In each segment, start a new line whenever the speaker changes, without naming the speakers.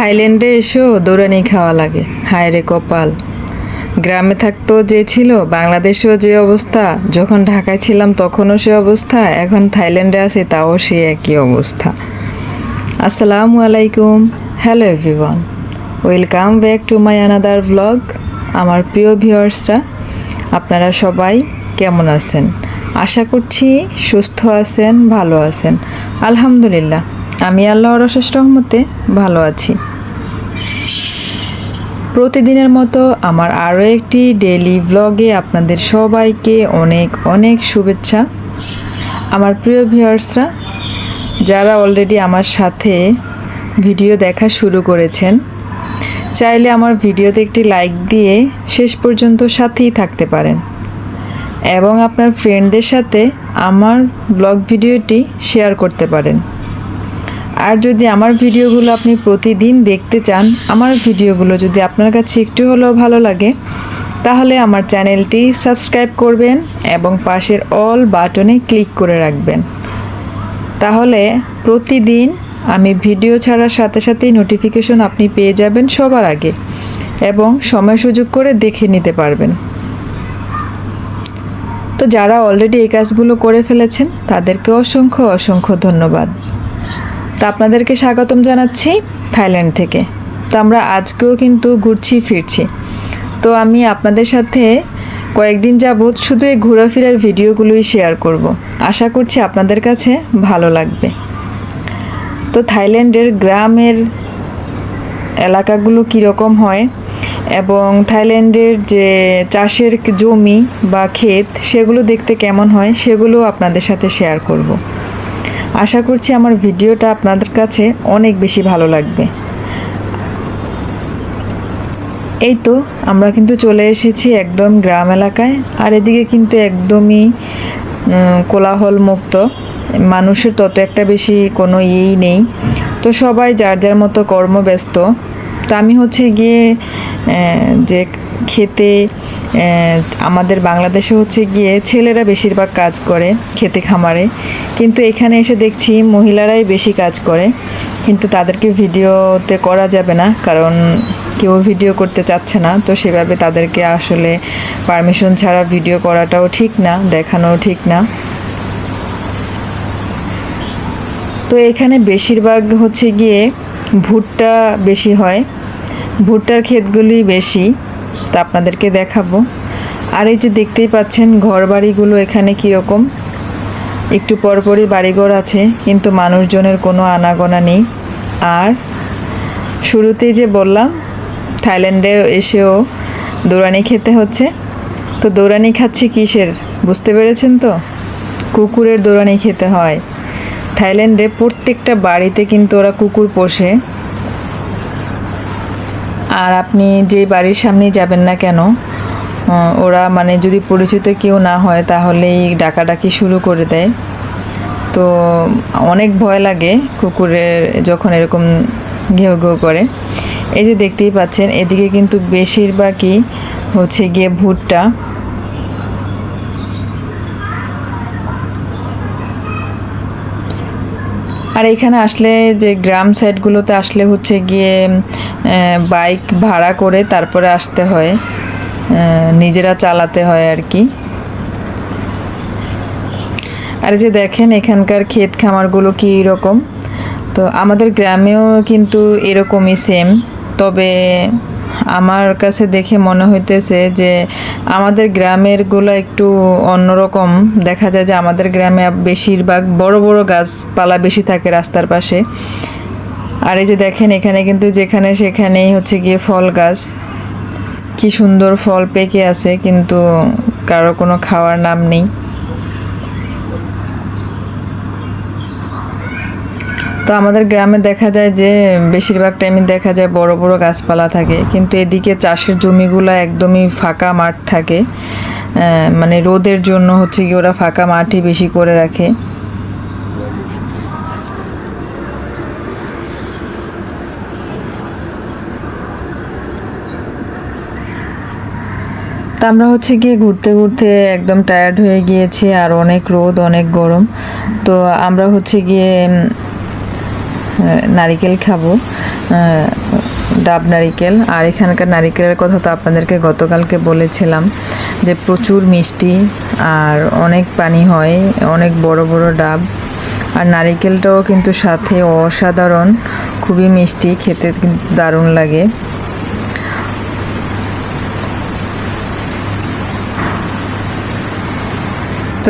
থাইল্যান্ডে এসেও দৌড়ানি খাওয়া লাগে। হায় রে কপাল। গ্রামে থাকতো যে ছিল, বাংলাদেশেও যে অবস্থা, যখন ঢাকায় ছিলাম তখনও সে অবস্থা, এখন থাইল্যান্ডে আছি তাও সে একই অবস্থা। আসসালামু আলাইকুম, hello everyone. Welcome back to my another vlog আমার প্রিয় ভিউয়ার্সরা। আপনারা সবাই কেমন আছেন? আশা করছি সুস্থ আছেন, ভালো আছেন। আলহামদুলিল্লাহ। আমি আল্লাহর অশেষ রহমতে ভালো আছি। প্রতিদিনের মতো আমার আরও একটি ডেলি ভ্লগে আপনাদের সবাইকে অনেক অনেক শুভেচ্ছা। আমার প্রিয় ভিউয়ার্সরা যারা অলরেডি আমার সাথে ভিডিও দেখা শুরু করেছেন, চাইলে আমার ভিডিওতে একটি লাইক দিয়ে শেষ পর্যন্ত সাথেই থাকতে পারেন। এবং আপনার ফ্রেন্ডদের সাথে আমার ব্লগ ভিডিওটি শেয়ার করতে পারেন। আর যদি আমার ভিডিওগুলো আপনি প্রতিদিন দেখতে চান, আমার ভিডিওগুলো যদি আপনার কাছে একটু হলেও ভালো লাগে, তাহলে আমার চ্যানেলটি সাবস্ক্রাইব করবেন এবং পাশের অল বাটনে ক্লিক করে রাখবেন। তাহলে প্রতিদিন আমি ভিডিও ছাড়ার সাথে সাথেই নোটিফিকেশন আপনি পেয়ে যাবেন সবার আগে এবং সময় সুযোগ করে দেখে নিতে পারবেন। তো যারা অলরেডি এই কাজগুলো করে ফেলেছেন, তাদেরকে অসংখ্য অসংখ্য ধন্যবাদ। তো আপনাদেরকে স্বাগতম জানাচ্ছি থাইল্যান্ড থেকে। তো আমরা আজকেও কিন্তু ঘুরছি, ফিরছি। তো আমি আপনাদের সাথে কয়েকদিন যাবৎ শুধু এই ঘোরাফেরার ভিডিওগুলোই শেয়ার করব। আশা করছি আপনাদের কাছে ভালো লাগবে। তো থাইল্যান্ডের গ্রামের এলাকাগুলো কীরকম হয় এবং থাইল্যান্ডের যে চাষের জমি বা ক্ষেত, সেগুলো দেখতে কেমন হয়, সেগুলো আপনাদের সাথে শেয়ার করব। আশা করছি আমার ভিডিওটা আপনাদের কাছে অনেক বেশি ভালো লাগবে। এই তো, আমরা কিন্তু চলে এসেছি একদম গ্রাম এলাকায়, আর এদিকে কিন্তু একদমই কোলাহল মুক্ত মানুষের তত একটা বেশি কোনো ইয়েই নেই। তো সবাই যার যার মতো কর্মব্যস্ত। তো আমি হচ্ছে গিয়ে যে খেতে আমাদের বাংলাদেশে হচ্ছে গিয়ে ছেলেরা বেশিরভাগ কাজ করে খেতে খামারে। কিন্তু এখানে এসে দেখছি মহিলারাই বেশি কাজ করে। কিন্তু তাদেরকে ভিডিওতে করা যাবে না, কারণ কেউ ভিডিও করতে চাচ্ছে না। তো সেভাবে তাদেরকে আসলে পারমিশন ছাড়া ভিডিও করাটাও ঠিক না, দেখানোও ঠিক না। তো এখানে বেশিরভাগ হচ্ছে গিয়ে ভুট্টা বেশি হয়। ভুট্টার ক্ষেতগুলি বেশি। তা আপনাদেরকে দেখাবো। আর এই যে দেখতেই পাচ্ছেন ঘর বাড়িগুলো এখানে কীরকম। একটু পরপরই বাড়িঘর আছে, কিন্তু মানুষজনের কোনো আনাগোনা নেই। আর শুরুতেই যে বললাম, থাইল্যান্ডে এসেও দৌড়ানি খেতে হচ্ছে। তো দৌড়ানি খাচ্ছি কিসের? বুঝতে পেরেছেন তো? কুকুরের দৌড়ানি খেতে হয়। থাইল্যান্ডে প্রত্যেকটা বাড়িতে কিন্তু ওরা কুকুর পোষে। আর আপনি যে বাড়ির সামনেই যাবেন না কেন ওরা মানে যদি পরিচিত কেউ না হয় তাহলেই ডাকাডাকি শুরু করে দেয়। তো অনেক ভয় লাগে কুকুরের যখন এরকম ঘেউ ঘেউ করে। এই যে দেখতেই পাচ্ছেন, এদিকে কিন্তু বেশিরভাগই হচ্ছে গিয়ে ভুট্টা। আর এখানে আসলে যে গ্রাম সাইডগুলোতে আসলে হচ্ছে গিয়ে বাইক ভাড়া করে তারপরে আসতে হয় নিজেরা চালাতে হয় আর কি। আর যে দেখেন এখানকার ক্ষেত খামারগুলো কী রকম। তো আমাদের গ্রামেও কিন্তু এরকমই সেম তবে আমার কাছে দেখে মনে হইতেছে যে আমাদের গ্রামেরগুলো একটু অন্যরকম। দেখা যায় যে আমাদের গ্রামে বেশিরভাগ বড় বড় গাছপালা বেশি থাকে রাস্তার পাশে। আর এই যে দেখেন এখানে কিন্তু যেখানে সেখানেই হচ্ছে গিয়ে ফল গাছ। কি সুন্দর ফল পেকে আছে, কিন্তু কারও কোনো খাওয়ার নাম নেই। তো আমাদের গ্রামে দেখা যায় যে বেশিরভাগ টাইমে দেখা যায় বড় বড় গাছপালা থাকে। কিন্তু এদিকে চাষের জমিগুলো একদমই ফাঁকা মাঠ থাকে। মানে রোদের জন্য হচ্ছে কি ওরা ফাঁকা মাঠই বেশি করে রাখে। তো আমরা হচ্ছে গিয়ে ঘুরতে ঘুরতে একদম টায়ার্ড হয়ে গিয়েছি আর অনেক রোদ, অনেক গরম। তো আমরা হচ্ছে গিয়ে নারিকেল খাব। ডাব নারিকেল। আর এখানকার নারিকেলের কথা তো আপনাদেরকে গতকালকে বলেছিলাম যে প্রচুর মিষ্টি আর অনেক পানি হয়, অনেক বড় বড় ডাব। আর নারিকেলটাও কিন্তু সাথে অসাধারণ, খুবই মিষ্টি, খেতে দারুণ লাগে।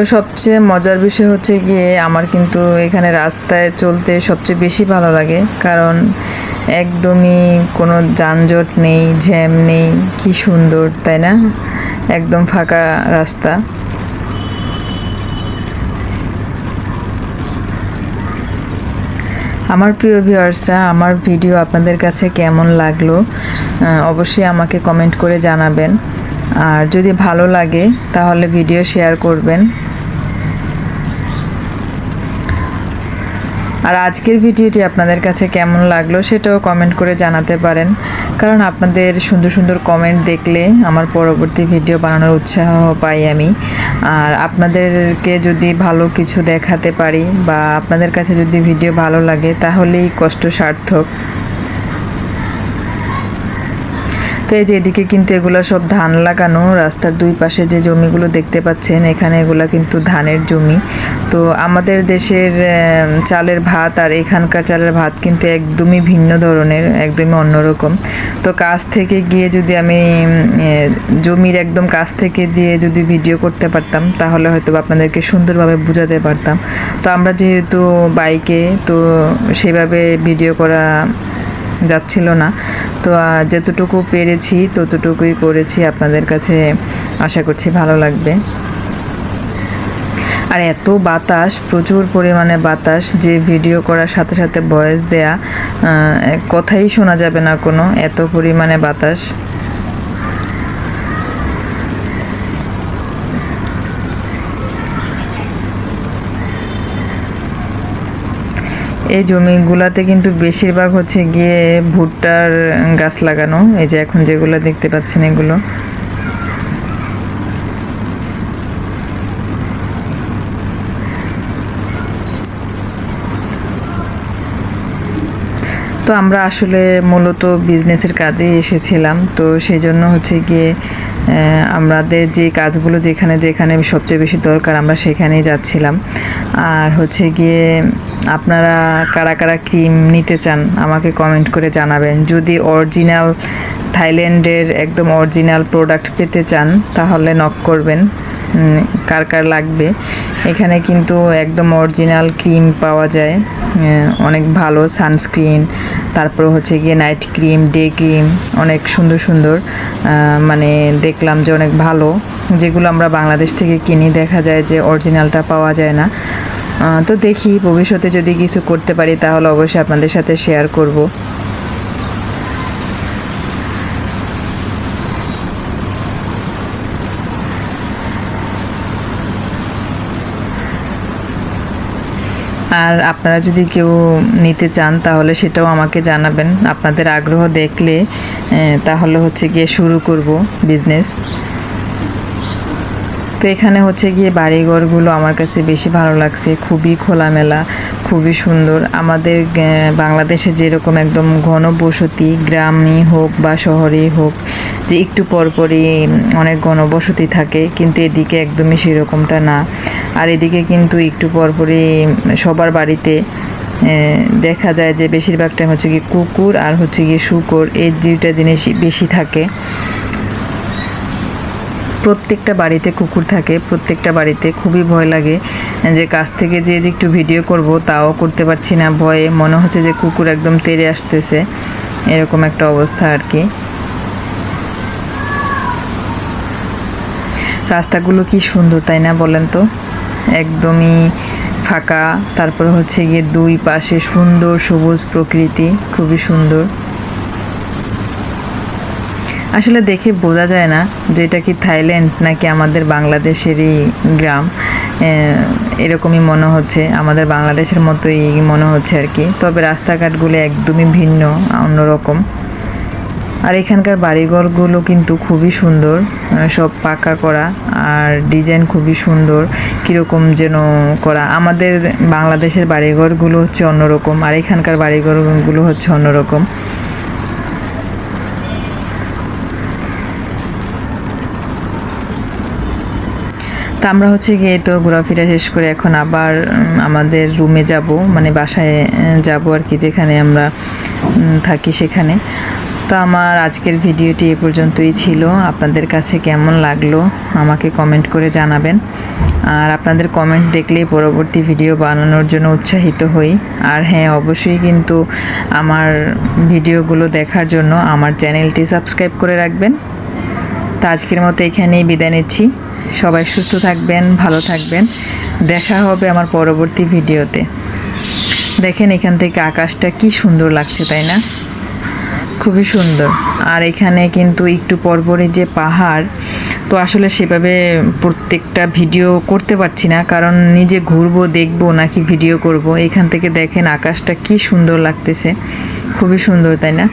তো সবচেয়ে মজার বিষয় হচ্ছে গিয়ে আমার কিন্তু এখানে রাস্তায় চলতে সবচেয়ে বেশি ভালো লাগে। কারণ একদমই কোনো যানজট নেই ঝ্যাম নেই, কি সুন্দর, তাই না? একদম ফাঁকা রাস্তা। আমার প্রিয় ভিউয়ার্সরা, আমার ভিডিও আপনাদের কাছে কেমন লাগল অবশ্যই আমাকে কমেন্ট করে জানাবেন। আর যদি ভালো লাগে, তাহলে ভিডিও শেয়ার করবেন। আর আজকের ভিডিওটি আপনাদের কাছে কেমন লাগল সেটাও কমেন্ট করে জানাতে পারেন। কারণ আপনাদের সুন্দর সুন্দর কমেন্ট দেখলে আমার পরবর্তী ভিডিও বানানোর উৎসাহ পাই আমি। আর আপনাদেরকে যদি ভালো কিছু দেখাতে পারি বা আপনাদের কাছে যদি ভিডিও ভালো লাগে তাহলেই কষ্ট সার্থক। তো এই যে এদিকে কিন্তু এগুলো সব ধান লাগানো, রাস্তার দুই পাশে যে জমিগুলো দেখতে পাচ্ছেন, এখানে এগুলা কিন্তু ধানের জমি। তো আমাদের দেশের চালের ভাত আর এখানকার চালের ভাত কিন্তু একদমই ভিন্ন ধরনের, একদমই অন্যরকম। তো কাছ থেকে গিয়ে যদি আমি জমির একদম কাছ থেকে গিয়ে যদি ভিডিও করতে পারতাম, তাহলে হয়তো আপনাদেরকে সুন্দরভাবে বোঝাতে পারতাম। তো আমরা যেহেতু বাইকে, তো সেভাবে ভিডিও করা যাচ্ছিল না। তো যতটুকু পেরেছি, ততটুকুই করেছি আপনাদের কাছে। আশা করছি ভালো লাগবে। আর এত বাতাস, প্রচুর পরিমাণে বাতাস, যে ভিডিও করার সাথে সাথে ভয়েস দেয়া কথাই শোনা যাবে না কোনো। এত পরিমাণে বাতাস। এই জমিগুলাতে কিন্তু বেশিরভাগ হচ্ছে গিয়ে ভুট্টার গাছ লাগানো, এই যে এখন যেগুলো দেখতে পাচ্ছেন এগুলো। তো আমরা আসলে মূলত বিজনেসের কাজেই এসেছিলাম, তো সেই জন্য হচ্ছে গিয়ে আমাদের যে কাজগুলো যেখানে যেখানে সবচেয়ে বেশি দরকার আমরা সেখানেই যাচ্ছিলাম। আর হচ্ছে গিয়ে আপনারা কারা কারা ক্রিম নিতে চান, আমাকে কমেন্ট করে জানাবেন। যদি অরিজিনাল থাইল্যান্ডের একদম অরিজিনাল প্রোডাক্ট পেতে চান, তাহলে নক করবেন। কার কার লাগবে? এখানে কিন্তু একদম অরিজিনাল ক্রিম পাওয়া যায়। অনেক ভালো সানস্ক্রিন তারপর হচ্ছে গিয়ে নাইট ক্রিম ডে ক্রিম অনেক সুন্দর সুন্দর মানে দেখলাম যে অনেক ভালো। যেগুলো আমরা বাংলাদেশ থেকে কিনি, দেখা যায় যে অরিজিনালটা পাওয়া যায় না। তো দেখি ভবিষ্যতে যদি কিছু করতে পারি, তাহলে অবশ্যই আপনাদের সাথে শেয়ার করব। আর আপনারা যদি কেউ নিতে চান, তাহলে সেটাও আমাকে জানাবেন। আপনাদের আগ্রহ দেখলে তাহলে হচ্ছে গিয়ে শুরু করব বিজনেস তো এখানে হচ্ছে গিয়ে বাড়িঘরগুলো আমার কাছে বেশি ভালো লাগছে। খুবই খোলামেলা, খুবই সুন্দর। আমাদের বাংলাদেশে যেরকম একদম ঘন বসতি, গ্রামই হোক বা শহরেই হোক, যে একটু পরপরই অনেক ঘনবসতি থাকে, কিন্তু এদিকে একদমই সেরকমটা না। আর এদিকে কিন্তু একটু পরপরই সবার বাড়িতে দেখা যায় যে বেশিরভাগ টাইম হচ্ছে গিয়ে কুকুর আর হচ্ছে গিয়ে শুকর, এই দুইটা জিনিস বেশি থাকে। প্রত্যেকটা বাড়িতে কুকুর থাকে, প্রত্যেকটা বাড়িতে খুবই ভয় লাগে। যে কাছ থেকে যে যে একটু ভিডিও করব, তাও করতে পারছি না। ভয়ে মনে হচ্ছে যে কুকুর একদম তেড়ে আসতেছে। এরকম একটা অবস্থা আর কি। রাস্তাগুলো কি সুন্দর, তাই না বলেন তো? একদমই ফাঁকা। তারপর হচ্ছে গিয়ে দুই পাশে সুন্দর সবুজ প্রকৃতি, খুবই সুন্দর। আসলে দেখে বোঝা যায় না যে এটা কি থাইল্যান্ড নাকি আমাদের বাংলাদেশেরই গ্রাম। এরকমই মনে হচ্ছে। আমাদের বাংলাদেশের মতোই মনে হচ্ছে আর কি। তবে রাস্তাঘাটগুলো একদমই ভিন্ন, অন্যরকম। আর এখানকার বাড়িঘরগুলো কিন্তু খুবই সুন্দর সব পাকা করা আর ডিজাইন খুবই সুন্দর, কীরকম যেন করা। আমাদের বাংলাদেশের বাড়িঘরগুলো হচ্ছে অন্যরকম আর এখানকার বাড়িঘরগুলো হচ্ছে অন্যরকম। তো আমরা হচ্ছে গিয়ে তো ঘোরাফেরা শেষ করে এখন আবার আমাদের রুমে যাব মানে বাসায় যাব আর কি, যেখানে আমরা থাকি সেখানে। তো আমার আজকের ভিডিওটি এ পর্যন্তই ছিল। আপনাদের কাছে কেমন লাগল আমাকে কমেন্ট করে জানাবেন। আর আপনাদের কমেন্ট দেখলেই পরবর্তী ভিডিও বানানোর জন্য উৎসাহিত হই। আর হ্যাঁ অবশ্যই কিন্তু আমার ভিডিওগুলো দেখার জন্য আমার চ্যানেলটি সাবস্ক্রাইব করে রাখবেন। তো আজকের মতো এখানেই বিদায় নিচ্ছি। সবাই সুস্থ থাকবেন, ভালো থাকবেন। দেখা হবে আমার পরবর্তী ভিডিওতে। দেখেন এখান থেকে আকাশটা কি সুন্দর লাগছে, তাই না? খুবই সুন্দর। আর এখানে কিন্তু একটু পরপরই যে পাহাড়, তো আসলে সেভাবে প্রত্যেকটা ভিডিও করতে পারছি না। কারণ নিজে ঘুরবো, দেখব, নাকি ভিডিও করব। এখান থেকে দেখেন আকাশটা কি সুন্দর লাগতেছে। খুবই সুন্দর, তাই না?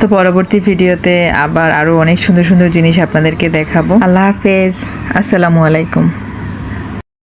তো পরবর্তী ভিডিওতে আবার আরও অনেক সুন্দর সুন্দর জিনিস আপনাদেরকে দেখাবো। আল্লাহ হাফেজ। আসসালামু আলাইকুম।